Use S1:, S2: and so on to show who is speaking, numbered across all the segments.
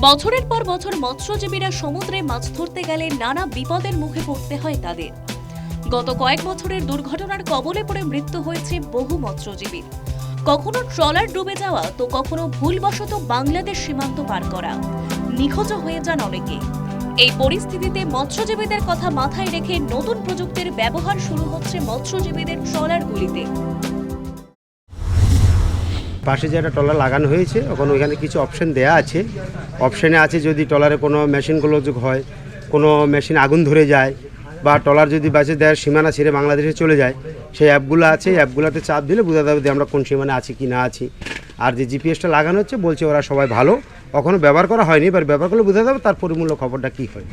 S1: বছরের পর বছর মৎস্যজীবীরা সমুদ্রে মাছ ধরতে গেলে নানা বিপদের মুখে পড়তে হয় তাদের। গত কয়েক বছরের দুর্ঘটনার কবলে পড়ে মৃত্যু হয়েছে বহু মৎস্যজীবীর কখনো ট্রলার ডুবে যাওয়া, তো কখনো ভুলবশত বাংলাদেশ সীমান্ত পার করা। নিখোঁজ হয়ে যান অনেকে। এই পরিস্থিতিতে মৎস্যজীবীদের কথা মাথায় রেখে নতুন প্রযুক্তির ব্যবহার শুরু হচ্ছে মৎস্যজীবীদের ট্রলারগুলিতে।
S2: পাশে যে একটা ট্রলার লাগানো হয়েছে ওখানে ওইখানে কিছু অপশন দেয়া আছে। অপশনে আছে যদি ট্রলারে কোনো মেশিনগুলো যোগ হয়, কোনো মেশিন আগুন ধরে যায়, বা ট্রলার যদি বাঁচে দেয় সীমানা ছেড়ে বাংলাদেশে চলে যায়, সেই অ্যাপগুলো আছে অ্যাপগুলোতে চাপ দিলে বোঝা যাবে যে আমরা কোন সীমানে আছি কি না আছি। আর যে জিপিএসটা লাগানো হচ্ছে, বলছে ওরা সবাই ভালো। কখনো ব্যবহার করা হয়নি এবার ব্যবহার করলে বোঝা যাবে তার পরিমূল্য খবরটা কী হয়।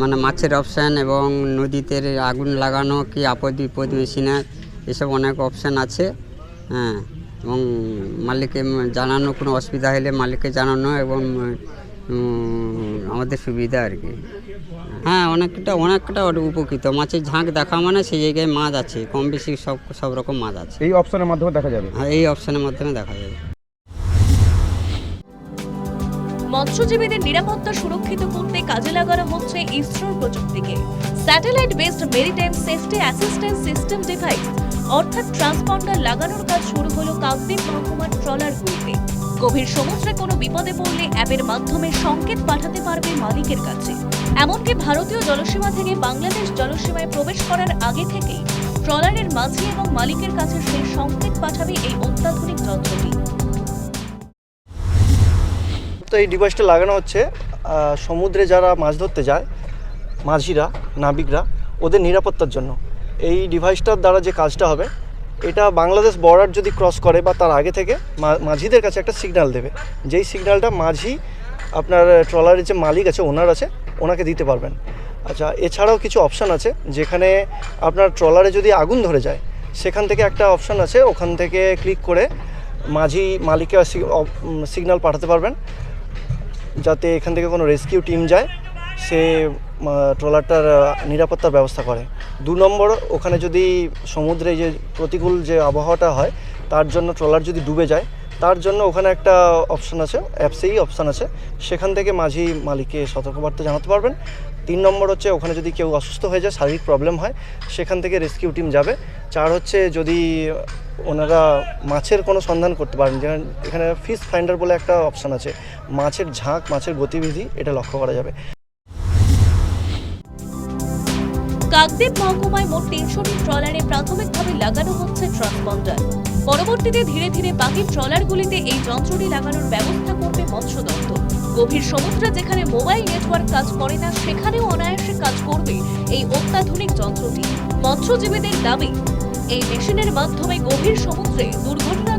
S3: মানে মাছের অপশান এবং নদীতে আগুন লাগানো কি আপদ বিপদ মেশিনের, এসব অনেক অপশান আছে। হ্যাঁ। এবং মালিককে জানানো কোনো অসুবিধা হলে মালিককে জানানো এবং আমাদের সুবিধা আর কি। হ্যাঁ অনেকটা অনেকটা উপকৃত। মাছের ঝাঁক দেখা মানে সেই জায়গায় মাছ আছে কম বেশি সব সব রকম মাছ আছে।
S4: এই অপশনের মাধ্যমে দেখা যাবে?
S3: হ্যাঁ এই অপশনের মাধ্যমে দেখা যাবে।
S1: মৎস্যজীবীদের নিরাপত্তা সুরক্ষিত করতে কাজে লাগানো হচ্ছে ইসরোর প্রযুক্তিকে। Satellite based maritime safety assistance system device অর্থাৎ ট্রান্সপন্ডার লাগানোর কাজ শুরু হলো কাকদ্বীপ মহকুমার ট্রলারগুলিতে গভীর সমুদ্রে কোনো বিপদে পড়লে অ্যাপের মাধ্যমে সংকেত পাঠাতে পারবে মালিকের কাছে। এমনকি ভারতীয় জলসীমা থেকে বাংলাদেশ জলসীমায় প্রবেশ করার আগে থেকেই ট্রলারের মাঝি এবং মালিকের কাছে সেই সংকেত পাঠাবে এই অত্যাধুনিক যন্ত্রটি।
S5: তো এই ডিভাইসটা লাগানো হচ্ছে সমুদ্রে যারা মাছ ধরতে যায়, মাঝিরা, নাবিকরা, ওদের নিরাপত্তার জন্য। এই ডিভাইসটার দ্বারা যে কাজটা হবে, এটা বাংলাদেশ বর্ডার যদি ক্রস করে বা তার আগে থেকে মাঝিদের কাছে একটা সিগন্যাল দেবে। যেই সিগন্যালটা মাঝি আপনার ট্রলারের যে মালিক আছে, ওনার আছে, ওনাকে দিতে পারবেন। আচ্ছা এছাড়াও কিছু অপশান আছে, যেখানে আপনার ট্রলারে যদি আগুন ধরে যায়, সেখান থেকে একটা অপশান আছে, ওখান থেকে ক্লিক করে মাঝি মালিককে সিগন্যাল পাঠাতে পারবেন। যাতে এখান থেকে কোনো রেস্কিউ টিম যায়, সে ট্রলারটার নিরাপত্তার ব্যবস্থা করে। দু নম্বর, ওখানে যদি সমুদ্রে যে প্রতিকূল যে আবহাওয়াটা হয়, তার জন্য ট্রলার যদি ডুবে যায়, তার জন্য ওখানে একটা অপশান আছে, অ্যাপসেই অপশান আছে। সেখান থেকে মাঝি মালিককে সতর্কবার্তা জানাতে পারবেন। তিন নম্বর হচ্ছে, ওখানে যদি কেউ অসুস্থ হয়ে যায়, শারীরিক প্রবলেম হয়, সেখান থেকে রেস্কিউ টিম যাবে। চার হচ্ছে, যদি ওনারা মাছের কোনো সন্ধান করতে পারেন, যেখানে, এখানে ফিশ ফাইন্ডার বলে একটা অপশান আছে। মাছের ঝাঁক, মাছের গতিবিধি, এটা লক্ষ্য করা যাবে।
S1: কাকদ্বীপ মহকুমায় মোট তিনশোটি ট্রলারে প্রাথমিকভাবে লাগানো হচ্ছে ট্রান্সপন্ডার পরবর্তীতে ধীরে ধীরে বাকি ট্রলারগুলিতে এই যন্ত্রটি লাগানোর ব্যবস্থা করবে মৎস্য দপ্তর। গভীর সমুদ্রে যেখানে মোবাইল নেটওয়ার্ক কাজ করে না, সেখানেও অনায়াসে কাজ করবে এই অত্যাধুনিক যন্ত্রটি। মৎস্যজীবীদের দাবি, এই মেশিনের মাধ্যমে গভীর সমুদ্রে দুর্ঘটনা